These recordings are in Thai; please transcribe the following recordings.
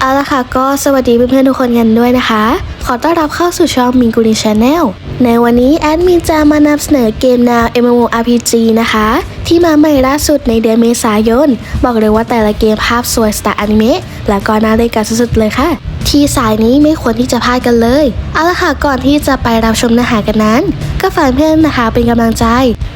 เอาละค่ะก็สวัสดีเพื่อนๆทุกคนกันด้วยนะคะ ขอต้อนรับเข้าสู่ช่องมิงกูริชาแนลในวันนี้แอดมินจะมานำเสนอเกมแนว MMORPG นะคะ ที่มาใหม่ล่าสุดในเดือนเมษายน บอกเลยว่าแต่ละเกมภาพสวยสไตล์อนิเมะและก็น่าเล่นกันสุดๆเลยค่ะที่สายนี้ไม่ควรที่จะพลาดกันเลย เอาละค่ะก่อนที่จะไปรับชมเนื้อหากันนั้น ก็ฝากเพื่อนนะคะเป็นกำลังใจ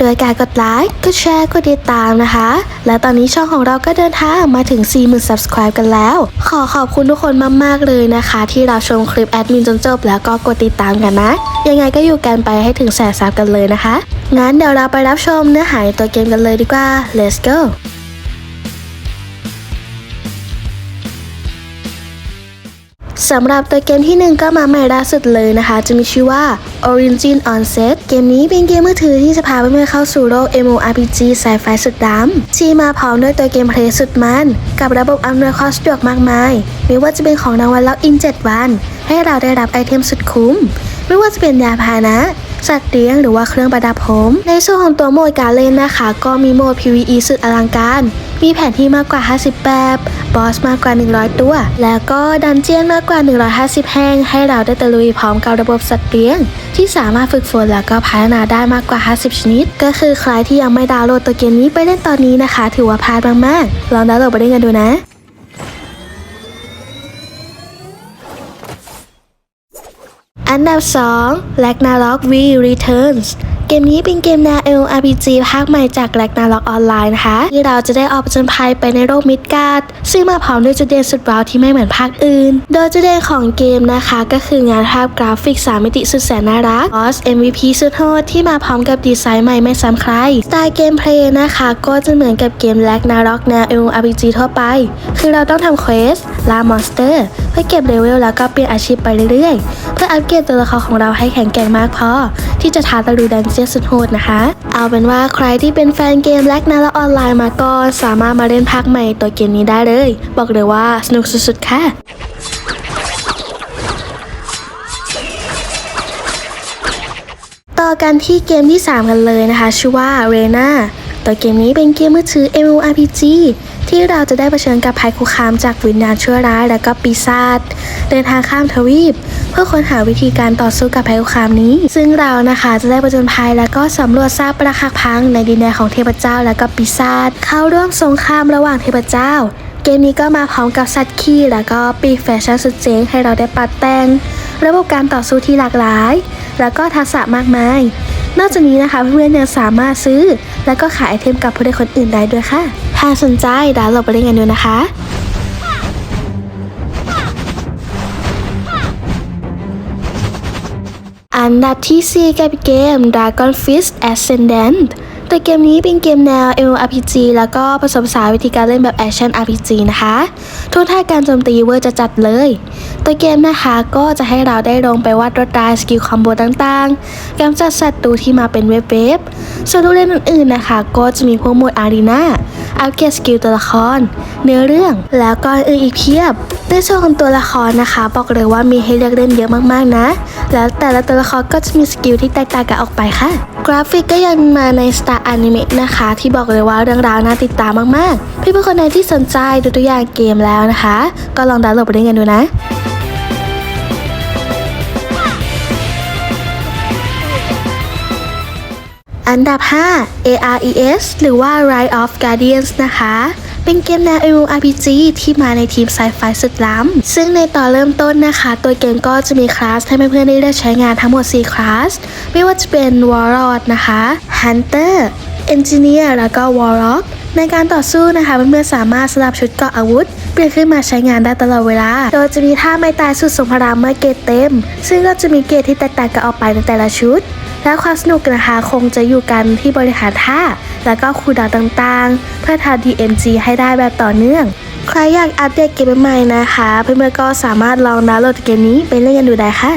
โดยการกดไลค์กดแชร์กดติดตามนะคะ และตอนนี้ช่องของเราก็เดินทางมาถึง 40,000 subscribe กันแล้ว ขอขอบคุณทุกคนมากๆเลยนะคะ ที่เราชมคลิปแอดมินจนจบแล้วก็กดติดตามกันนะ ยังไงก็อยู่กันไปให้ถึงแสนซับกันเลยนะคะงั้นเดี๋ยวเราไปรับชมเนื้อหาในตัวเกมกันเลยดีกว่า let's go สำหรับตัวเกมที่หนึ่งก็มาใหม่ล่าสุดเลยนะคะ จะมีชื่อว่า Origin Onset เกมนี้เป็นเกมมือถือที่จะพาเพื่อนๆเข้าสู่โลก MMORPG สายไฟสุดดำที่มาพร้อมด้วยตัวเกมเพลย์สุดมัน กับระบบอำนวยความสะดวกมากมาย ไม่ว่าจะเป็นของรางวัลล็อกอิน 7 วัน ให้เราได้รับไอเทมสุดคุ้ม ไม่ว่าจะเป็นยาพาหนะ สัตว์เลี้ยงหรือว่าเครื่องประดับผม ในส่วนของตัวโหมดการเล่นนะคะ ก็มีโหมด PVE สุดอลังการ มีแผนที่มากกว่า 50 แบบ บอสมากกว่า 100 ตัว แล้วก็ดันเจียนมากกว่า 150 แห่ง ให้เราได้ตะลุยพร้อมกับระบบสัตว์เลี้ยง ที่สามารถฝึกฝนแล้วก็พัฒนาได้มากกว่า 50 ชนิด ก็คือใครที่ยังไม่ดาวน์โหลดตัวเกมนี้ไปเล่นตอนนี้นะคะ ถือว่าพลาดมากๆลองดาวน์โหลดไปเล่นกันดูนะ อันดับ2 Ragnarok V Returns เกมนี้เป็นเกมแนว MMORPG ภาคใหม่จาก Ragnarok Online นะคะที่เราจะได้ออกผจญภัยไปในโลกมิดการ์ดซึ่งมาพร้อมด้วยจุดเด่นสุดว้าวที่ไม่เหมือนภาคอื่น โดยจุดเด่นของเกมนะคะ ก็คืองานภาพกราฟิก3มิติสุดแสนน่ารักบอส MVP สุดโหดที่มาพร้อมกับดีไซน์ใหม่ไม่ซ้ำใครสไตล์เกมเพลย์นะคะ ก็จะเหมือนกับเกม Ragnarok แนว MMORPG ทั่วไป คือเราต้องทำเควสล่ามอนสเตอร์เพื่อเก็บเลเวลแล้วก็เปลี่ยนอาชีพไปเรื่อยๆ เพื่ออัปเกรดตัวละครของเราให้แข็งแกร่งมากพอที่จะท้าตะลุยดันเจียสุดโหดนะคะ เอาเป็นว่าใครที่เป็นแฟนเกมแลกนาและออนไลน์มาก็สามารถมาเล่นภาคใหม่ตัวเกมนี้ได้เลย บอกเลยว่าสนุกสุดๆค่ะต่อกันที่เกมที่ 3 กันเลยนะคะ ชื่อว่า r e n a ตัวเกมนี้เป็นเกมมือถือ MMORPG ที่เราจะได้เผชิญกับภัยคุกคามจากวิญญาณชั่วร้ายและก็ปีศาจ เดินทางข้ามทวีป เพื่อค้นหาวิธีการต่อสู้กับภัยคุกคามนี้ ซึ่งเรานะคะจะได้ผจญภัยและก็สำรวจซากปรักหักพังในดินแดนของเทพเจ้าและก็ปีศาจเข้าร่วมสงครามระหว่างเทพเจ้า เกมนี้ก็มาพร้อมกับสัตว์ขี้แล้วก็ปีกแฟชั่นสุดเจ๋งให้เราได้ปัดแต่งระบบการต่อสู้ที่หลากหลาย แล้วก็ทักษะมากมาย นอกจากนี้นะคะเพื่อนๆยังสามารถซื้อ แล้วก็ขายไอเทมกับผู้เล่นคนอื่นได้ด้วยค่ะ ถ้าสนใจดาวน์โหลดไปเล่นกันดูนะคะ อันดับที่ 4 กับเกม Dragon Fist Ascendant ตัวเกมนี้เป็นเกมแนว MMORPG แล้วก็ผสมผสานวิธีการเล่นแบบ Action RPG นะคะทุกท่าการโจมตีเวอร์จะจัดเลย ตัวเกมนะคะก็จะให้เราได้ลงไปวัดรถได้สกิลคอมโบต่างๆกำจัดศัตรูที่มาเป็นเว็บๆส่วนผู้เล่นอื่นๆนะคะ ก็จะมีพวกโหมดอารีนา อัปเกรดสกิลตัวละคร เนื้อเรื่องแล้วก็อื่นอีกเพียบในส่วนของตัวละครนะคะ บอกเลยว่ามีให้เลือกเล่นเยอะมากๆนะ แล้วแต่ละตัวละครก็จะมีสกิลที่แตกต่างกันออกไปค่ะ กราฟิกก็ยังมาในสไตล์อนิเมะนะคะ ที่บอกเลยว่าเรื่องราวน่าติดตามมากๆ พี่เพื่อนคนไหนที่สนใจดูตัวอย่างเกมแล้วนะคะ ก็ลองดาวน์โหลดไปเล่นกันดูนะ อันดับ 5 ARES หรือว่า Rise of Guardians นะคะ เป็นเกมแนว MMORPG ที่มาในทีมไซไฟสุดล้ำ ซึ่งในตอนเริ่มต้นนะคะ ตัวเกมก็จะมีคลาสให้เพื่อนๆได้เลือกใช้งานทั้งหมด 4 คลาส ไม่ว่าจะเป็น Warlord นะคะ Hunter Engineer แล้วก็ Warlock ในการต่อสู้นะคะเพื่อนๆสามารถสลับชุดเกราะอาวุธ เปลี่ยนขึ้นมาใช้งานได้ตลอดเวลา โดยจะมีท่าไม่ตายสุดสมพรามเมื่อเกรดเต็ม ซึ่งก็จะมีเกรดที่แตกต่างกันออกไปในแต่ละชุด และความสนุกนะคะคงจะอยู่กันที่บริหารท่า แล้วก็คูดาวต่างๆ เพื่อทำ DMG ให้ได้แบบต่อเนื่อง ใครอยากอัปเดตเกมใหม่นะคะ เพื่อนๆก็สามารถลองดาวน์โหลดเกมนี้ไปเล่นกันดูได้ค่ะ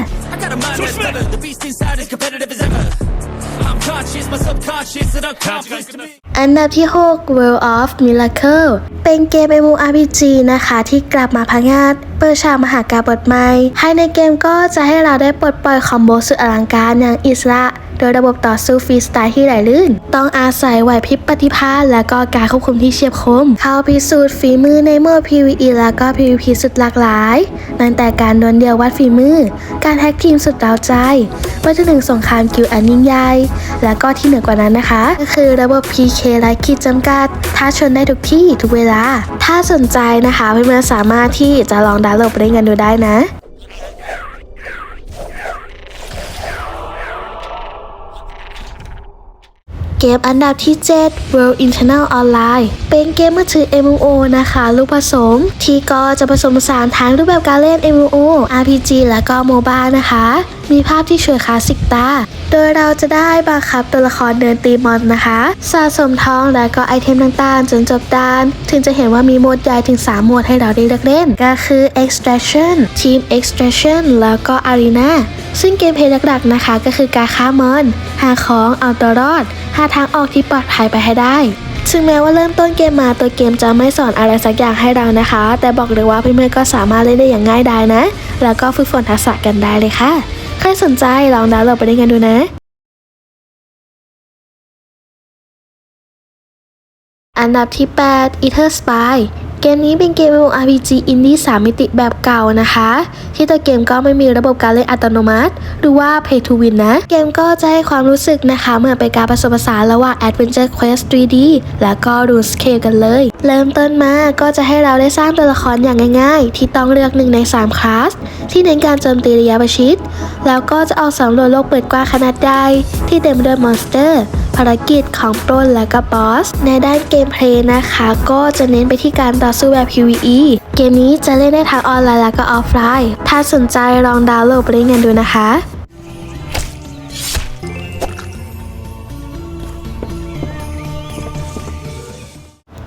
อันดับที่ 6 World of Miracle เป็นเกม MMORPG นะคะ ที่กลับมาพังงาดเปิดฉากมหากาบทใหม่ภายในเกมก็จะให้เราได้ปลดปล่อยคอมโบสุดอลังการอย่างอิสระ โดยระบบต่อสู้ฟรีสไตล์ที่ไหลลื่น ต้องอาศัยไหวพริบปฏิภาณและก็การควบคุมที่เฉียบคม เข้าพิสูจน์ฝีมือในโหมด PVE และก็ PVP สุดหลากหลายตั้งแต่การดวลเดียววัดฝีมือ การแท็กทีมสุดเร้าใจไปจนถึงสงครามกิลด์อันยิ่งใหญ่และก็ที่เหนือกว่านั้นนะคะ ก็คือระบบ PK ไร้ขีดจำกัด ท้าชนได้ทุกที่ทุกเวลา ถ้าสนใจนะคะเพื่อนๆสามารถที่จะลองดาวน์โหลดไปเล่นกันดูได้นะ เกมอันดับที่ 7 World Internal Online เป็นเกมมือถือ MMO นะคะ ลูกผสม ที่ก็จะผสมผสานทั้งรูปแบบการเล่น MMO RPG และก็ MOBA นะคะ มีภาพที่ช่วยคลาสสิกตา โดยเราจะได้บังคับตัวละครเดินตีมอนนะคะ สะสมทองและก็ไอเทมต่างๆ จนจบด้าน ถึงจะเห็นว่ามีโหมดใหญ่ถึง 3 โหมดให้เราได้เลือกเล่น ก็คือ Extraction Team Extraction แล้วก็ Arena ซึ่งเกมเพลย์หลักๆนะคะ ก็คือการฆ่ามอน หาของเอาตัวรอด หาทางออกที่ปลอดภัยไปให้ได้ซึ่งแม้ว่าเริ่มต้นเกมมาตัวเกมจะไม่สอนอะไรสักอย่างให้เรานะคะ แต่บอกเลยว่าเพื่อนๆก็สามารถเล่นได้อย่างง่ายดายนะ แล้วก็ฝึกฝนทักษะกันได้เลยค่ะ ใครสนใจลองดาวน์โหลดไปเล่นกันดูนะอันดับที่ 8 Ether Spy เกมนี้เป็นเกม MMORPG อินดี้3มิติแบบเก่านะคะ ที่ตัวเกมก็ไม่มีระบบการเล่นอัตโนมัติ หรือว่า Pay to Win นะ เกมก็จะให้ความรู้สึกนะคะเหมือนเป็นการผสมผสานระหว่าง Adventure Quest 3D แล้วก็ RuneScape กันเลย เริ่มต้นมาก็จะให้เราได้สร้างตัวละครอย่างง่าย ๆ ที่ต้องเลือกหนึ่งใน3คลาสที่เน้นการโจมตีระยะประชิดแล้วก็จะออกสำรวจโลกเปิดกว้างขนาดใหญ่ที่เต็มไปด้วยมอนสเตอร์ ภารกิจของปล้นและก็บอส ในด้านเกมเพลย์นะคะ ก็จะเน้นไปที่การต่อสู้แบบ PVE เกมนี้จะเล่นได้ทั้งออนไลน์และก็ออฟไลน์ ถ้าสนใจลองดาวน์โหลดไปเล่นกันดูนะคะ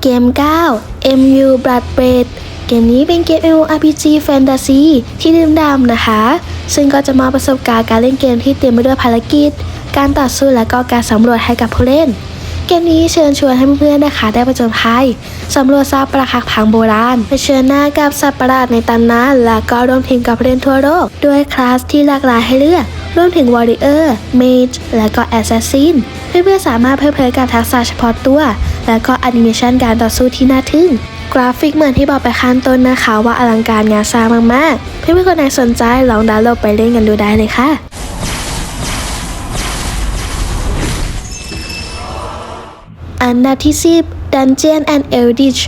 เกม 9 MU Blood b r e a d เกมนี้เป็นเกม MMORPG Fantasy ที่ดื่มด่ำนะคะ ซึ่งก็จะมาประสบการณ์การเล่นเกมที่เต็มไปด้วยภารกิจ การต่อสู้และก็การสำรวจให้กับผู้เล่น เกมนี้เชิญชวนให้เพื่อนๆนะคะ ได้ประจนภัยสำรวจซากปรักหักพังโบราณเผชิญหน้ากับสัตว์ประหลาดในตำนานและก็ร่วมทีมกับผู้เล่นทั่วโลกด้วยคลาสที่หลากหลายให้เลือกรวมถึง Warrior Mage และก็ Assassin เพื่อนๆสามารถเพิ่มเผยการทักษะเฉพาะตัว และก็แอนิเมชันการต่อสู้ที่น่าทึ่งกราฟิกเหมือนที่บอกไปข้างต้นนะคะว่าอลังการงานสร้างมากๆ เพื่อนๆคนไหนสนใจลองดาวน์โหลดไปเล่นกันดูได้เลยค่ะ อันดับที่ 10 Dungeon and Eldritch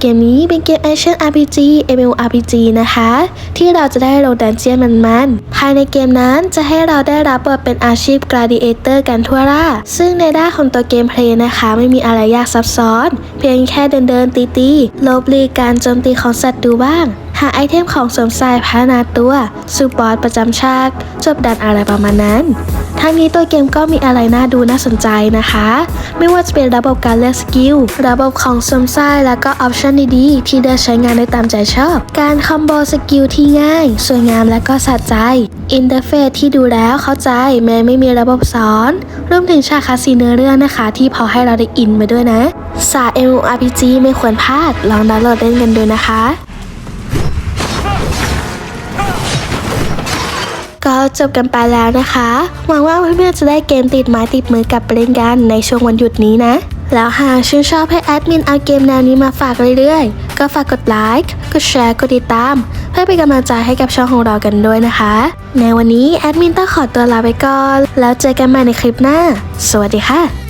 เกมนี้เป็นเกม Action RPG MMORPG นะคะ ที่เราจะได้ลงดันเจียนมันๆ ภายในเกมนั้นจะให้เราได้รับบทเป็นอาชีพ Gladiator กันทั่วราซึ่งในด้านของตัวเกมเพลย์นะคะ ไม่มีอะไรยากซับซ้อน เพียงแค่เดินเดินๆตีตีๆลบลีการโจมตีของสัตว์ดูบ้าง หาไอเทมของสวมใส่พัฒนาตัวซูบอสประจำชาติจบดันอะไรประมาณนั้น ทั้งนี้ตัวเกมก็มีอะไรน่าดูน่าสนใจนะคะ ไม่ว่าจะเป็นระบบการเลือกสกิล ระบบของสมใส่และก็ออปชันดีๆ ที่เลือกใช้งานได้ตามใจชอบ การคอมโบสกิลที่ง่าย สวยงามและก็สะใจ อินเทอร์เฟซที่ดูแล้วเข้าใจแม้ไม่มีระบบสอนรวมถึงฉากคาสีเนื้อเรื่องนะคะ ที่พอให้เราได้อินไปด้วยนะ สาย MMORPG ไม่ควรพลาด ลองดาวน์โหลดเล่นกันดูนะคะ ก็จบกันไปแล้วนะคะ หวังว่าเพื่อนๆจะได้เกมติดไม้ติดมือกลับไปเล่นกันในช่วงวันหยุดนี้นะ แล้วหากชื่นชอบให้แอดมินเอาเกมแนวนี้มาฝากเรื่อยๆ ก็ฝากกดไลค์กดแชร์กดติดตาม เพื่อเป็นกำลังใจให้กับช่องของเรากันด้วยนะคะ ในวันนี้แอดมินต้องขอตัวลาไปก่อนแล้วเจอกันใหม่ในคลิปหน้า สวัสดีค่ะ